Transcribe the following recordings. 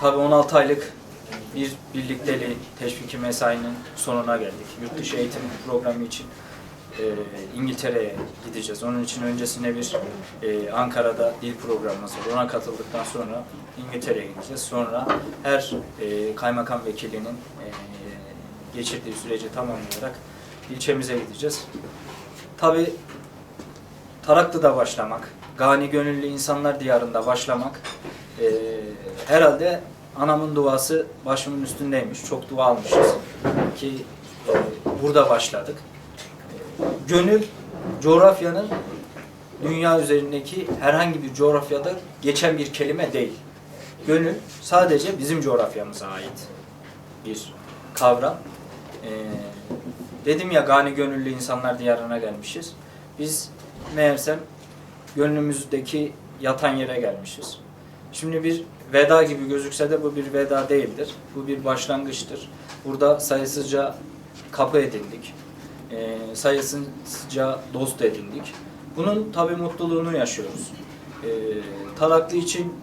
Tabii 16 aylık bir birlikteliği teşviki mesainin sonuna geldik. Yurt dışı eğitim programı için e, İngiltere'ye gideceğiz. Onun için öncesine bir e, Ankara'da dil programımız var. Ona katıldıktan sonra İngiltere'ye gideceğiz. Sonra her e, kaymakam vekilinin e, geçirdiği süreci tamamlayarak ilçemize gideceğiz. Tabii Taraklı'da başlamak, Gani Gönüllü İnsanlar Diyarı'nda başlamak e, herhalde anamın duası başımın üstündeymiş. Çok dua almışız ki e, burada başladık. E, gönül coğrafyanın dünya üzerindeki herhangi bir coğrafyada geçen bir kelime değil. Gönül sadece bizim coğrafyamıza ait bir kavram. E, dedim ya Gani Gönüllü İnsanlar Diyarı'na gelmişiz. Biz meğersem gönlümüzdeki yatan yere gelmişiz. Şimdi bir veda gibi gözükse de bu bir veda değildir. Bu bir başlangıçtır. Burada sayısızca kapı edindik. Ee, sayısızca dost edindik. Bunun tabi mutluluğunu yaşıyoruz. Ee, Taraklı için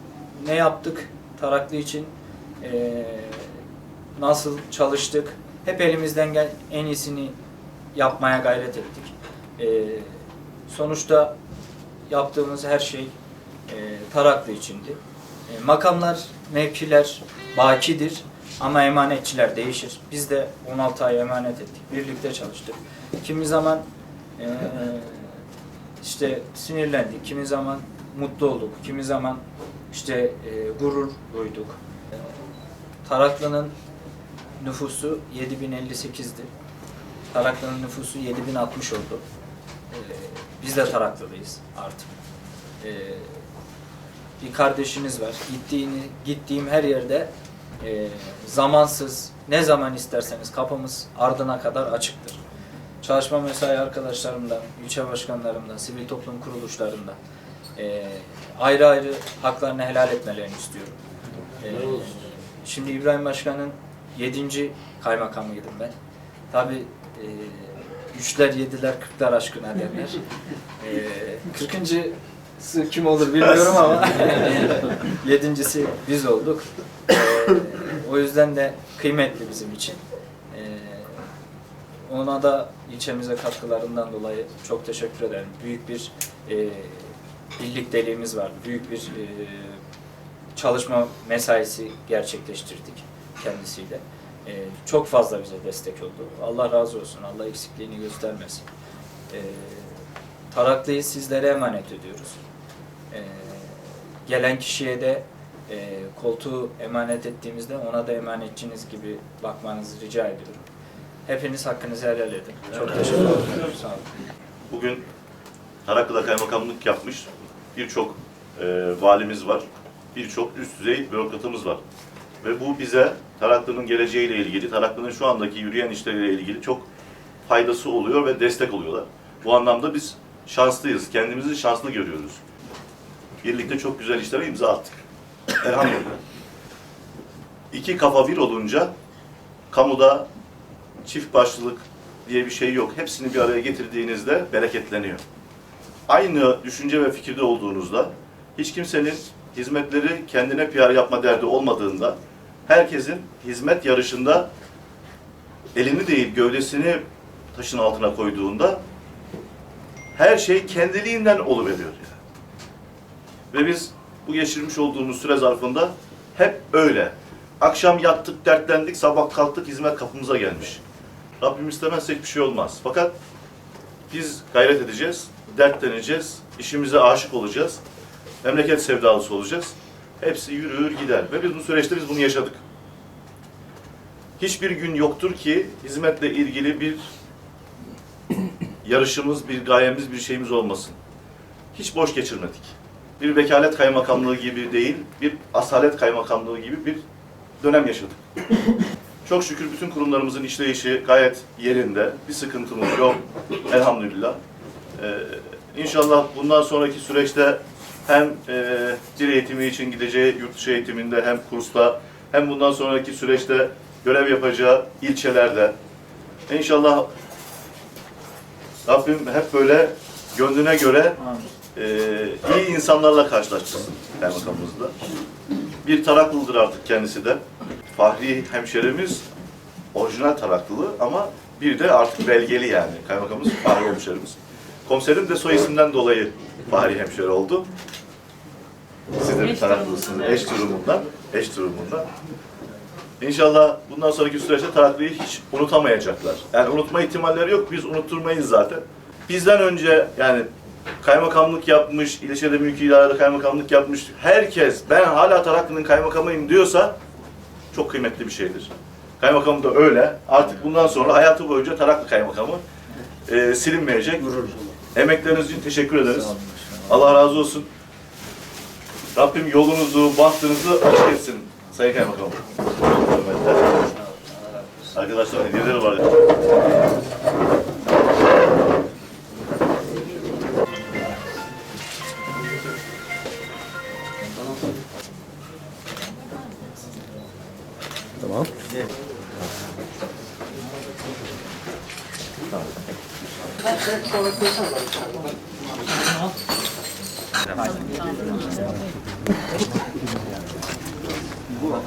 ne yaptık? Taraklı için ee, nasıl çalıştık? Hep elimizden gel en iyisini yapmaya gayret ettik. Ee, sonuçta yaptığımız her şey e, Taraklı içindi. E, makamlar, mevkiler bakidir ama emanetçiler değişir. Biz de 16 ay emanet ettik. Birlikte çalıştık. Kimi zaman e, işte sinirlendik, kimi zaman mutlu olduk, kimi zaman işte e, gurur duyduk. E, Taraklı'nın nüfusu 7058'di. Taraklı'nın nüfusu 7060 oldu. E, biz de Taraklılıyız artık. E, bir kardeşiniz var. Gittiğini, gittiğim her yerde e, zamansız, ne zaman isterseniz kapımız ardına kadar açıktır. Çalışma mesai arkadaşlarımdan, ilçe başkanlarımdan, sivil toplum kuruluşlarından e, ayrı ayrı haklarını helal etmelerini istiyorum. E, şimdi İbrahim Başkan'ın yedinci kaymakamıydım ben. Tabi e, üçler, yediler, kırklar aşkına derler. E, kırkıncısı kim olur bilmiyorum ama yedincisi biz olduk. E, o yüzden de kıymetli bizim için. E, ona da ilçemize katkılarından dolayı çok teşekkür ederim. Büyük bir e, birlikteliğimiz var. Büyük bir e, çalışma mesaisi gerçekleştirdik kendisiyle. E, çok fazla bize destek oldu. Allah razı olsun. Allah eksikliğini göstermesin. E, Taraklı'yı sizlere emanet ediyoruz. E, gelen kişiye de e, koltuğu emanet ettiğimizde ona da emanetçiniz gibi bakmanızı rica ediyorum. Hepiniz hakkınızı helal edin. Çok teşekkür ederim. Sağ olun. Bugün Taraklı'da kaymakamlık yapmış birçok e, valimiz var. Birçok üst düzey bürokratımız var. Ve bu bize Taraklı'nın geleceğiyle ilgili, Taraklı'nın şu andaki yürüyen işleriyle ilgili çok faydası oluyor ve destek oluyorlar. Bu anlamda biz şanslıyız. Kendimizi şanslı görüyoruz. Birlikte çok güzel işlere imza attık. Elhamdülillah. İki kafa bir olunca kamuda çift başlılık diye bir şey yok. Hepsini bir araya getirdiğinizde bereketleniyor. Aynı düşünce ve fikirde olduğunuzda hiç kimsenin hizmetleri kendine PR yapma derdi olmadığında herkesin hizmet yarışında elini değil gövdesini taşın altına koyduğunda her şey kendiliğinden oluveriyor. Yani. Ve biz bu geçirmiş olduğumuz süre zarfında hep öyle. Akşam yattık, dertlendik, sabah kalktık, hizmet kapımıza gelmiş. Rabbim istemezse hiçbir şey olmaz. Fakat biz gayret edeceğiz, dertleneceğiz, işimize aşık olacağız, memleket sevdalısı olacağız. Hepsi yürür gider ve biz bu süreçte biz bunu yaşadık. Hiçbir gün yoktur ki hizmetle ilgili bir yarışımız, bir gayemiz, bir şeyimiz olmasın. Hiç boş geçirmedik. Bir vekalet kaymakamlığı gibi değil, bir asalet kaymakamlığı gibi bir dönem yaşadık. Çok şükür bütün kurumlarımızın işleyişi gayet yerinde. Bir sıkıntımız yok. Elhamdülillah. Ee, inşallah bundan sonraki süreçte hem e, dil eğitimi için gideceği yurt dışı eğitiminde hem kursta hem bundan sonraki süreçte görev yapacağı ilçelerde inşallah Rabbim hep böyle gönlüne göre e, iyi insanlarla karşılaştırsın kaymakamımızla. Bir Taraklı'dır artık kendisi de. Fahri hemşerimiz orijinal Taraklılı ama bir de artık belgeli yani kaymakamımız Fahri hemşerimiz. Komiserim de soy isimden dolayı Fahri hemşeri oldu. Siz de bir Taraklısınız. Eş durumundan. Eş durumundan. İnşallah bundan sonraki süreçte Taraklı'yı hiç unutamayacaklar. Yani unutma ihtimalleri yok. Biz unutturmayız zaten. Bizden önce yani kaymakamlık yapmış, ilçede mülki idarede kaymakamlık yapmış herkes ben hala Taraklı'nın kaymakamıyım diyorsa çok kıymetli bir şeydir. Kaymakam da öyle. Artık bundan sonra hayatı boyunca Taraklı kaymakamı e, silinmeyecek. Emekleriniz için teşekkür ederiz. Allah razı olsun. Rabbim yolunuzu, bahtınızı açık etsin Sayın. Hürmetler. Arkadaşlar hediyeleri var. Tamam. ご飯。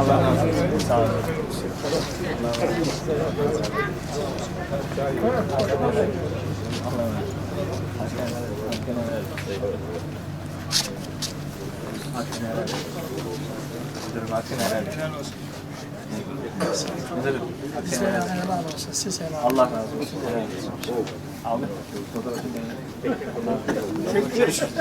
Allah razı olsun. Sağ olun. Hakkını helal et. Müdürüm hakkını helal et. Müdürüm hakkını helal et. Olsun, siz helal Allah razı olsun. Helal olsun. Aldık. Fotoğrafını beğendim. Görüşürüz.